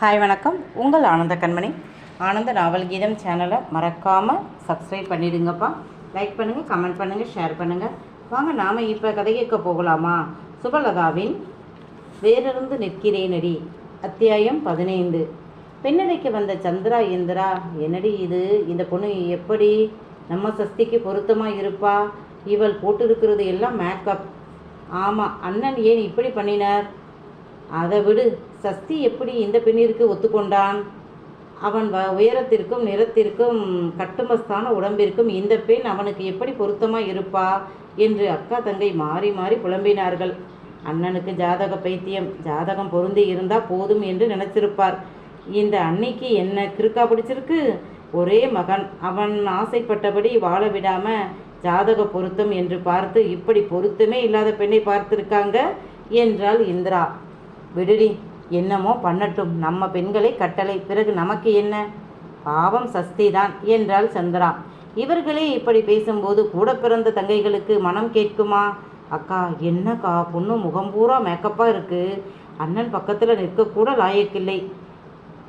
Hi வணக்கம். உங்கள் ஆனந்த கண்மணி. ஆனந்த நாவல் கீதம் சேனலை மறக்காமல் சப்ஸ்கிரைப் பண்ணிடுங்கப்பா. லைக் பண்ணுங்கள் கமெண்ட் பண்ணுங்கள் ஷேர் பண்ணுங்கள் வாங்க நாம் இப்போ கதை கேட்க போகலாமா? சுபலதாவின் வேறிருந்து நிற்கிறேனடி. அத்தியாயம் பதினைந்து. பெண்ணடைக்கு வந்த சந்திரா இந்திரா என்னடி இது? இந்த பொண்ணு எப்படி? நம்ம சஸ்திக்கு பொருத்தமாக இருப்பா? இவள் போட்டிருக்கிறது எல்லாம் மேக்கப் ஆமாம் அண்ணன் ஏன் இப்படி பண்ணினார்? அதை விடு. சஸ்தி எப்படி இந்த பெண்ணிற்கு ஒத்துக்கொண்டான்? அவன் வ உயரத்திற்கும் நிறத்திற்கும் கட்டுமஸ்தான உடம்பிற்கும் இந்த பெண் அவனுக்கு எப்படி பொருத்தமாக இருப்பா? என்று அக்கா தங்கை மாறி மாறி புலம்பினார்கள். அண்ணனுக்கு ஜாதக பைத்தியம். ஜாதகம் பொருந்தி இருந்தால் போதும் என்று நினைச்சிருப்பார். இந்த அன்னைக்கு என்ன கிறுக்கா பிடிச்சிருக்கு? ஒரே மகன். அவன் ஆசைப்பட்டபடி வாழ விடாமல் ஜாதக பொருத்தம் என்று பார்த்து இப்படி பொருத்தமே இல்லாத பெண்ணை பார்த்திருக்காங்க? என்றாள் இந்திரா. விடுடி என்னமோ பண்ணட்டும். நம்ம பெண்களை கட்டளை. பிறகு நமக்கு என்ன? பாவம் சஸ்திதான் என்றாள் சந்திரா. இவர்களே இப்படி பேசும்போது கூட பிறந்த தங்கைகளுக்கு மனம் கேட்குமா? அக்கா என்னக்கா? பொண்ணு முகம் பூரா மேக்கப்பாக இருக்குது அண்ணன் பக்கத்தில் நிற்கக்கூட லாயக்கில்லை.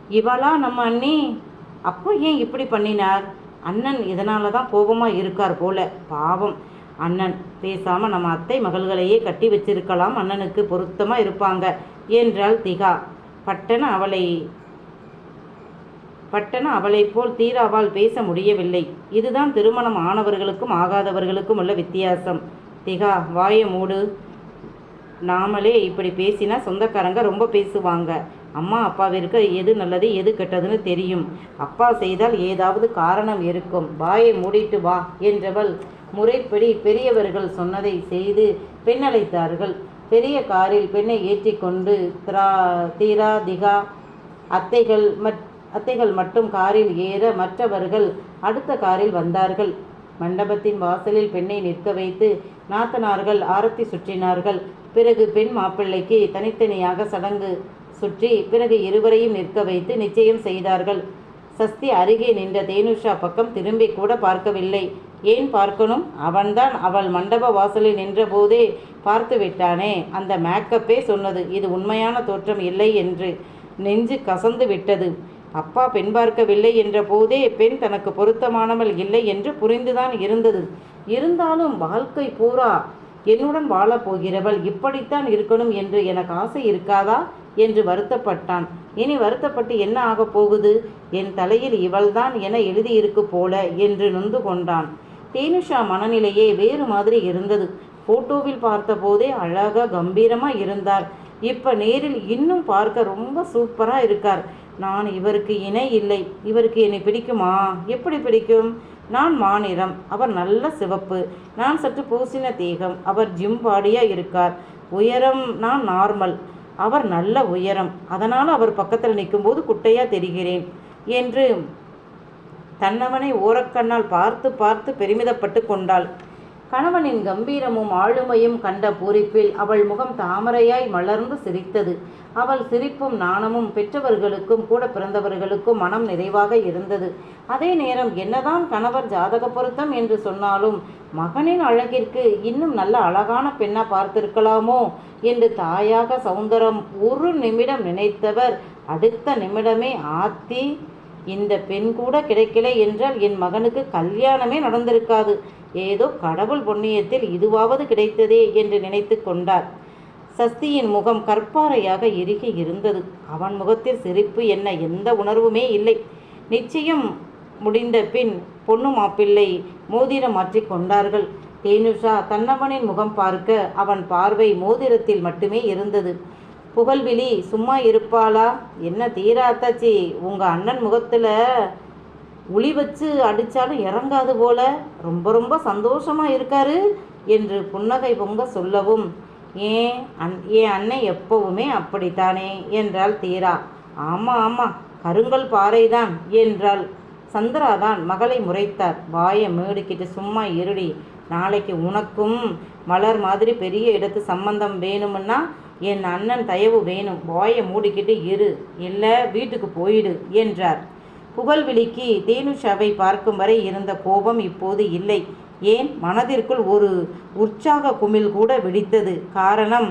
இவளா நம்ம அண்ணி? அப்போ ஏன் இப்படி பண்ணினார்? அண்ணன் இதனால தான் கோபமாக இருக்கார் போல. பாவம். அண்ணன் பேசாமல் நம்ம அத்தை மகள்களையே கட்டி வச்சிருக்கலாம். அண்ணனுக்கு பொருத்தமாக இருப்பாங்க. என்றாள் திகா. பட்டன அவளை பட்டன அவளைப் போல் தீராவால் பேச முடியவில்லை. இதுதான் திருமணம் ஆனவர்களுக்கும் ஆகாதவர்களுக்கும் உள்ள வித்தியாசம். திகா வாயை மூடு. நாமளே இப்படி பேசினா சொந்தக்காரங்க ரொம்ப பேசுவாங்க. அம்மா அப்பாவிற்கு எது நல்லது எது கெட்டதுன்னு தெரியும். அப்பா செய்தால் ஏதாவது காரணம் இருக்கும். வாயை மூடிட்டு வா என்றவள் முறைப்படி பெரியவர்கள் சொன்னதை செய்து பெண் அழைத்தார்கள் பெரிய காரில் பெண்ணை ஏற்றி கொண்டு திரா தீரா திகா அத்தைகள் மட் அத்தைகள் மட்டும் காரில் ஏற மற்றவர்கள் அடுத்த காரில் வந்தார்கள். மண்டபத்தின் வாசலில் பெண்ணை நிற்க வைத்து நாத்தனார்கள் ஆரத்தி சுற்றினார்கள். பிறகு பெண் மாப்பிள்ளைக்கு தனித்தனியாக சடங்கு சுற்றி பிறகு இருவரையும் நிற்க வைத்து நிச்சயம் செய்தார்கள். சஸ்தி அருகே நின்ற தேனுஷா பக்கம் திரும்பி கூட பார்க்கவில்லை. ஏன் பார்க்கணும்? அவன்தான் அவள் மண்டப வாசலில் நின்றபோதே பார்த்து விட்டானே அந்த மேக்கப்பே சொன்னது இது உண்மையான தோற்றம் இல்லை என்று நெஞ்சு கசந்து விட்டது. அப்பா பெண் பார்க்கவில்லை என்ற போதே பெண் தனக்கு பொருத்தமானவள் இல்லை என்று புரிந்துதான் இருந்தது. இருந்தாலும் வாழ்க்கை பூரா? என்னுடன் வாழப்போகிறவள் இப்படித்தான் இருக்கணும் என்று எனக்கு ஆசை இருக்காதா? என்று வருத்தப்பட்டான். இனி வருத்தப்பட்டு என்ன ஆகப் போகுது? என் தலையில் இவள்தான் என எழுதியிருக்கு போல என்று நொந்து கொண்டான். தேனுஷா மனநிலையே வேறு மாதிரி இருந்தது. ஃபோட்டோவில் பார்த்தபோதே அழகாக கம்பீரமாக இருந்தார். இப்போ நேரில் இன்னும் பார்க்க ரொம்ப சூப்பராக இருக்கார். நான் இவருக்கு இணை இல்லை. இவருக்கு என்னை பிடிக்குமா? எப்படி பிடிக்கும்? நான் மாநிறம். அவர் நல்ல சிவப்பு. நான் சற்று பூசின தேகம். அவர் ஜிம் பாடியாக இருக்கார். உயரம் நான் நார்மல் அவர் நல்ல உயரம். அதனால் அவர் பக்கத்தில் நிற்கும்போது குட்டையாக தெரிகிறேன். என்று தன்னவனை ஓரக்கண்ணால் பார்த்து பார்த்து பெருமிதப்பட்டு கொண்டாள். கணவனின் கம்பீரமும் ஆளுமையும் கண்ட பூரிப்பில் அவள் முகம் தாமரையாய் மலர்ந்து சிரித்தது. அவள் சிரிப்பும் நாணமும் பெற்றவர்களுக்கும் கூட பிறந்தவர்களுக்கும் மனம் நிறைவாக இருந்தது. அதே நேரம் என்னதான் கணவர் ஜாதக பொருத்தம் என்று சொன்னாலும் மகனின் அழகிற்கு இன்னும் நல்ல அழகான பெண்ணா பார்த்திருக்கலாமோ என்று தாயாக சௌந்தரம் ஒரு நிமிடம் நினைத்தவர் அடுத்த நிமிடமே ஆத்தி இந்த பெண் கூட கிடைக்கல என்றால் என் மகனுக்கு கல்யாணமே நடந்திருக்காது. ஏதோ கடவுள் புண்ணியத்தில் இதுவாவது கிடைத்ததே என்று நினைத்து கொண்டார். சஸ்தியின் முகம் கற்பாறையாக இறுகி இருந்தது. அவன் முகத்தில் சிரிப்பு என்ன எந்த உணர்வுமே இல்லை. நிச்சயம் முடிந்த பின் பொண்ணு மாப்பிள்ளை மோதிரம் மாற்றி கொண்டார்கள். தேனுஷா தன்னவனின் முகம் பார்க்க அவன் பார்வை மோதிரத்தில் மட்டுமே இருந்தது. புகழ்விழி சும்மா இருப்பாளா? என்ன தீராத்தாச்சி உங்கள் அண்ணன் முகத்தில் உளி வச்சு அடித்தாலும் இறங்காது போல. ரொம்ப ரொம்ப சந்தோஷமாக இருக்காரு என்று புன்னகை பொங்க சொல்லவும் ஏன் அன் என் அண்ணன் எப்பவுமே அப்படித்தானே? என்றாள் தீரா. ஆமாம் ஆமாம் கருங்கல் பாறைதான் என்றாள். சந்திராதான் மகளை முறைத்தார். வாயை மேடுக்கிட்டு சும்மா இருடி. நாளைக்கு உனக்கும் மலர் மாதிரி பெரிய இடத்து சம்பந்தம் வேணும்னா என் அண்ணன் தயவு வேணும் வாயை மூடிக்கிட்டு இரு இல்லை வீட்டுக்கு போயிடு என்றார். புகழ்விழிக்கு தேனுஷாவை பார்க்கும் வரை இருந்த கோபம் இப்போது இல்லை. ஏன்? மனதிற்குள் ஒரு உற்சாக குமிழ் கூட வெடித்தது காரணம்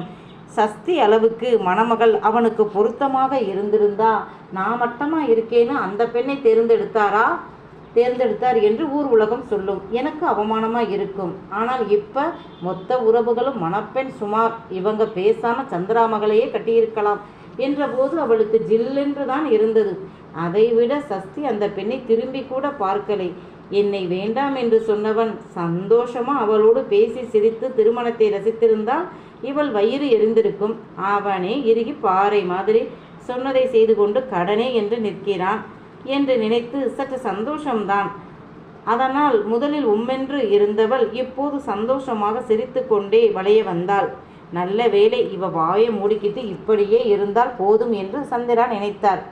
சஸ்தி அளவுக்கு மணமகள் அவனுக்கு பொருத்தமாக இருந்திருந்தா நான் மட்டமாக இருக்கேன்னு அந்த பெண்ணை தேர்ந்தெடுத்தாரா? தேர்ந்தெடுத்தார் என்று ஊர் உலகம் சொல்லும். எனக்கு அவமானமா இருக்கும். ஆனால் இப்ப மொத்த உறவுகளும் மணப்பெண் சுமார் இவங்க பேசாம சந்திரா மகளையே கட்டியிருக்கலாம் என்றபோது அவளுக்கு ஜில்லென்று தான் இருந்தது. அதைவிட சஸ்தி அந்த பெண்ணை திரும்பி கூட பார்க்கலை. என்னை வேண்டாம் என்று சொன்னவன் சந்தோஷமா அவளோடு பேசி சிரித்து திருமணத்தை ரசித்திருந்தால் இவள் வயிறு எரிந்திருக்கும். அவனே இறுகி பாறை மாதிரி. சொன்னதை செய்து கொண்டு கடனே என்று நிற்கிறான். என்று நினைத்து சற்று சந்தோஷம்தான். அதனால் முதலில் உம்மென்று இருந்தவள் இப்போது சந்தோஷமாக சிரித்து கொண்டே வளைய வந்தாள். நல்ல வேளை இவ வாயை மூடிக்கிட்டு இப்படியே இருந்தால் போதும் என்று சந்திரா நினைத்தார்.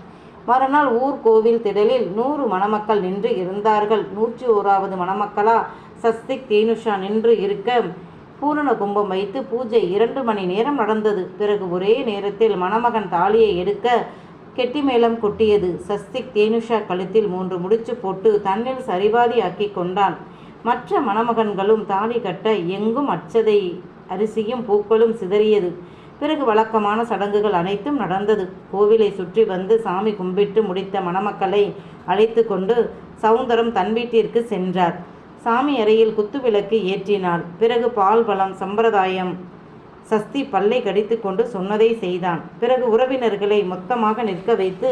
மறுநாள் ஊர் கோவில் திடலில் நூறு மணமக்கள் நின்று இருந்தார்கள். நூற்றி ஓராவது மணமக்களா சஸ்திக் தேனுஷா நின்று இருக்க பூரண கும்பம் வைத்து பூஜை இரண்டு மணி நேரம் நடந்தது. பிறகு ஒரே நேரத்தில் மணமகன் தாலியை எடுக்க கெட்டி மேளம் கொட்டியது. சஸ்திக் தேனுஷா கழுத்தில் மூன்று முடிச்சு போட்டு தன்னில் சரிபாதி ஆக்கி கொண்டான். மற்ற மணமகன்களும் தாலி கட்ட எங்கும் அச்சதை அரிசியும் பூக்களும் சிதறியது. பிறகு வழக்கமான சடங்குகள் அனைத்தும் நடந்தது. கோவிலை சுற்றி வந்து சாமி கும்பிட்டு முடித்த மணமக்களை அழைத்து கொண்டு சவுந்தரம் தன் வீட்டிற்கு சென்றார். சாமி அறையில் குத்துவிளக்கு ஏற்றினாள். பிறகு பால் பழம் சம்பிரதாயம் சஸ்தி பல்லை கடித்து கொண்டு சொன்னதை செய்தான். பிறகு உறவினர்களை மொத்தமாக நிற்க வைத்து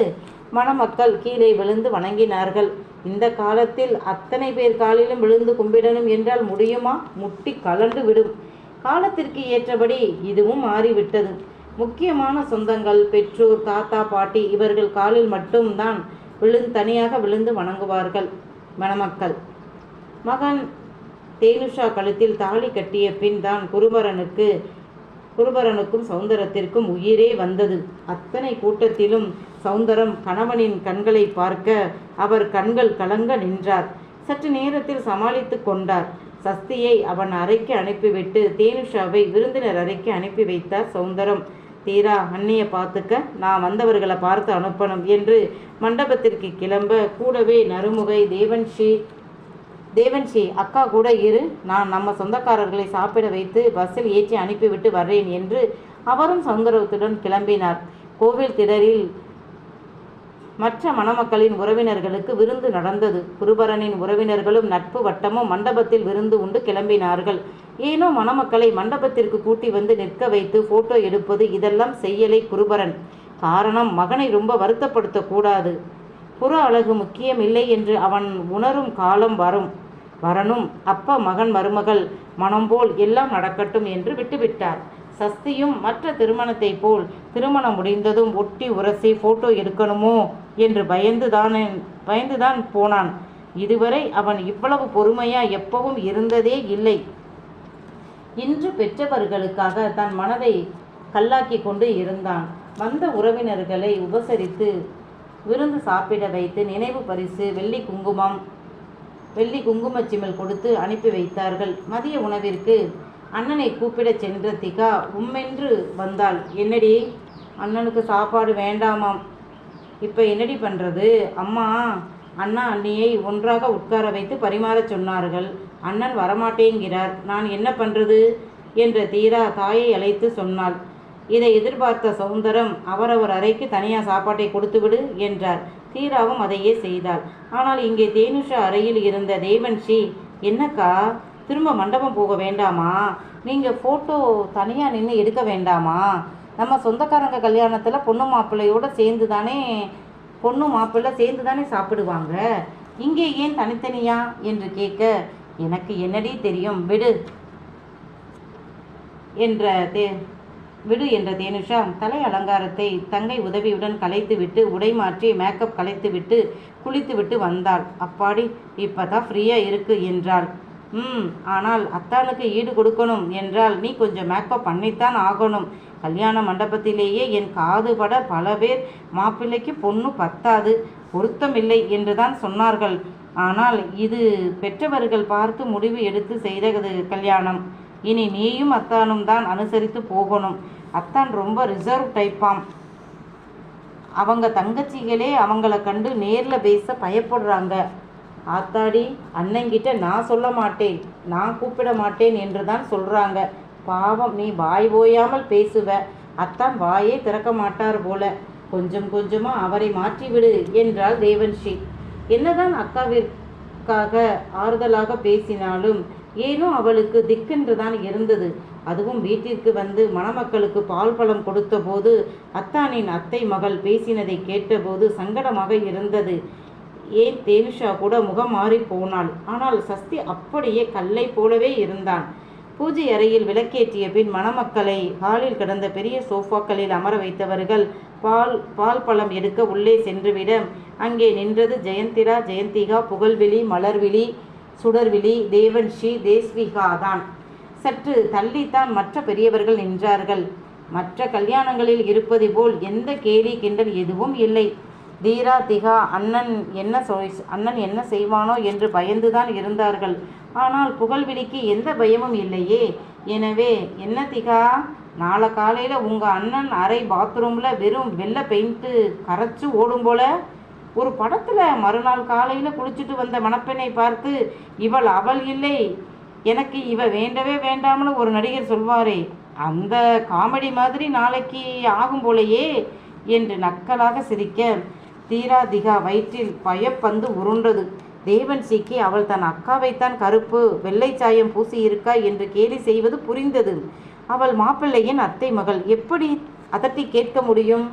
மணமக்கள் கீழே விழுந்து வணங்கினார்கள். இந்த காலத்தில் அத்தனை பேர் காலிலும் விழுந்து கும்பிடணும் என்றால் முடியுமா? முட்டி கலண்டு விடும். காலத்திற்கு ஏற்றபடி இதுவும் மாறிவிட்டது. முக்கியமான சொந்தங்கள் பெற்றோர் தாத்தா பாட்டி இவர்கள் காலில் மட்டும்தான் விழுந்து தனியாக விழுந்து வணங்குவார்கள். மணமக்கள். மகன் தேனுஷா கழுத்தில் தாலி கட்டிய பின் தான் குருபரனுக்கு குருபரனுக்கும் சௌந்தரத்திற்கும் உயிரே வந்தது. அத்தனை கூட்டத்திலும் சௌந்தரம் கணவனின் கண்களை பார்க்க அவர் கண்கள் கலங்க நின்றார். சற்று நேரத்தில் சமாளித்து கொண்டார். சஸ்தியை அவன் அறைக்கு அனுப்பிவிட்டு தேனுஷாவை விருந்தினர் அறைக்கு அனுப்பி வைத்தார் சௌந்தரம். தீரா அன்னையை பார்த்துக்க. நான் வந்தவர்களை பார்த்து அனுப்பணும் என்று மண்டபத்திற்கு கிளம்ப கூடவே நறுமுகை தேவன்ஷி தேவன்ஷி அக்கா கூட இரு. நான் நம்ம சொந்தக்காரர்களை சாப்பிட வைத்து பஸ்ஸில் ஏற்றி அனுப்பிவிட்டு வர்றேன் என்று அவரும் சௌந்தரத்துடன் கிளம்பினார். கோவில் திடலில் மற்ற மணமக்களின் உறவினர்களுக்கு விருந்து நடந்தது. குருபரனின் உறவினர்களும் நட்பு வட்டமும் மண்டபத்தில் விருந்து உண்டு கிளம்பினார்கள். ஏனோ மணமக்களை மண்டபத்திற்கு கூட்டி வந்து நிற்க வைத்து போட்டோ எடுப்பது இதெல்லாம் செய்யலை குருபரன். காரணம் மகனை ரொம்ப வருத்தப்படுத்தக்கூடாது. புற அழகு முக்கியம் இல்லை என்று அவன் உணரும் காலம் வரும். வரணும். அப்ப மகன் மருமகள் மனம் போல் எல்லாம் நடக்கட்டும் என்று விட்டுவிட்டார். சஸ்தியும் மற்ற திருமணத்தை போல் திருமணம் முடிந்ததும் ஒட்டி உரசி போட்டோ எடுக்கணுமோ என்று பயந்துதான் பயந்துதான் போனான். இதுவரை அவன் இவ்வளவு பொறுமையா எப்பவும் இருந்ததே இல்லை. இன்று பெற்றவர்களுக்காக தன் மனதை கல்லாக்கி கொண்டு இருந்தான். வந்த உறவினர்களை உபசரித்து விருந்து சாப்பிட வைத்து நினைவு பரிசு வெள்ளி குங்குமம் வெள்ளி குங்குமச்சிமல் கொடுத்து அனுப்பி வைத்தார்கள். மதிய உணவிற்கு அண்ணனை கூப்பிடச் சென்ற திகா உம்மென்று வந்தாள் என்னடி? அண்ணனுக்கு சாப்பாடு வேண்டாமாம். இப்போ என்னடி பண்ணுறது அம்மா அண்ணா அண்ணியை ஒன்றாக உட்கார வைத்து பரிமாறச் சொன்னார்கள். அண்ணன் வரமாட்டேங்கிறார். நான் என்ன பண்ணுறது என்ற தீரா தாயை அழைத்து சொன்னாள். இதை எதிர்பார்த்த சௌந்தரம் அவரவர் அறைக்கு தனியாக சாப்பாட்டை கொடுத்துவிடு என்றார். தீராவும் அதையே செய்தாள். ஆனால் இங்கே தேனுஷா அறையில் இருந்த தேவன்ஷி என்னக்கா? திரும்ப மண்டபம் போக வேண்டாமா? நீங்கள் ஃபோட்டோ தனியாக நின்று எடுக்க வேண்டாமா? நம்ம சொந்தக்காரங்க கல்யாணத்தில் பொண்ணு மாப்பிள்ளையோட சேர்ந்து தானே பொண்ணு மாப்பிள்ளை சேர்ந்து தானே சாப்பிடுவாங்க? இங்கே ஏன் தனித்தனியா? என்று கேட்க எனக்கு என்னடி தெரியும் விடு என்ற தே விடு என்ற தேனுஷா தலை அலங்காரத்தை தங்கை உதவியுடன் கலைத்துவிட்டு உடை மாற்றி மேக்கப் கலைத்துவிட்டு குளித்துவிட்டு வந்தாள். அப்பாடி இப்பதான் ஃப்ரீயா இருக்கு என்றாள். ம் ஆனால் அத்தானுக்கு ஈடு கொடுக்கணும் என்றால் நீ கொஞ்சம் மேக்கப் பண்ணித்தான் ஆகணும். கல்யாண மண்டபத்திலேயே என் காது பட பல பேர் மாப்பிள்ளைக்கு பொண்ணு பத்தாது பொருத்தமில்லை என்றுதான் சொன்னார்கள். ஆனால் இது பெற்றவர்கள் பார்த்து முடிவு எடுத்து செய்தது கல்யாணம். இனி நீயும் அத்தானும் தான் அனுசரித்து போகணும். அத்தான் ரொம்ப ரிசர்வ் டைப்பாம் அவங்க தங்கச்சிகளே அவங்கள கண்டு நேரில் பேச பயப்படுறாங்க. ஆத்தாடி அண்ணங்கிட்ட நான் சொல்ல மாட்டேன். நான் கூப்பிட மாட்டேன் என்று தான் சொல்கிறாங்க பாவம் நீ வாய் ஓயாமல் பேசுவ. அத்தான் வாயே திறக்க மாட்டார் போல. கொஞ்சம் கொஞ்சமாக அவரை மாற்றிவிடு என்றாள் தேவன்ஷி. என்னதான் அக்காவிற்காக ஆறுதலாக பேசினாலும் ஏனோ அவளுக்கு திக்கென்றுதான் இருந்தது. அதுவும் வீட்டிற்கு வந்து மணமக்களுக்கு பால் பழம் கொடுத்தபோது அத்தானின் அத்தை மகள் பேசினதை கேட்டபோது சங்கடமாக இருந்தது. ஏன் தேனுஷா கூட முகம் மாறி போனாள். ஆனால் சஸ்தி அப்படியே கல்லை போலவே இருந்தான். பூஜை அறையில் விளக்கேற்றிய பின் மணமக்களை ஹாலில் கிடந்த பெரிய சோஃபாக்களில் அமர வைத்தவர்கள் பால் பால் பழம் எடுக்க உள்ளே சென்றுவிட அங்கே நின்றது ஜெயந்திரா ஜெயந்திகா புகழ்விழி மலர்விழி சுடர்விழி தேவன்ஷி தேஸ்விகா தான் சற்று தள்ளித்தான் மற்ற பெரியவர்கள் நின்றார்கள். மற்ற கல்யாணங்களில் இருப்பது போல் எந்த கேலி கிண்டல் எதுவும் இல்லை. தீரா திகா அண்ணன் என்ன சொல் அண்ணன் என்ன செய்வானோ என்று பயந்துதான் இருந்தார்கள். ஆனால் புகழ்விழிக்கு எந்த பயமும் இல்லையே. எனவே என்ன திகா? நாளை காலையில் உங்கள் அண்ணன் அறை பாத்ரூமில் வெறும் வெள்ளை பெயிண்ட்டு கரைச்சு ஓடும் போல ஒரு படத்தில் மறுநாள் காலையில் குளிச்சுட்டு வந்த மணப்பெண்ணை பார்த்து இவள் அவள் இல்லை. எனக்கு இவ வேண்டவே வேண்டாம்னு ஒரு நடிகர் சொல்வாரே. அந்த காமெடி மாதிரி நாளைக்கு ஆகும் போலையே என்று நக்கலாக சிரிக்க தீராதிகா வயிற்றில் பயப்பந்து உருண்டது. தேவன் சீக்கி அவள் தன் அக்காவைத்தான் கருப்பு வெள்ளை சாயம் பூசி இருக்கா என்று கேலி செய்வது புரிந்தது. அவள் மாப்பிள்ளையின் அத்தை மகள். எப்படி அதட்டி கேட்க முடியும்?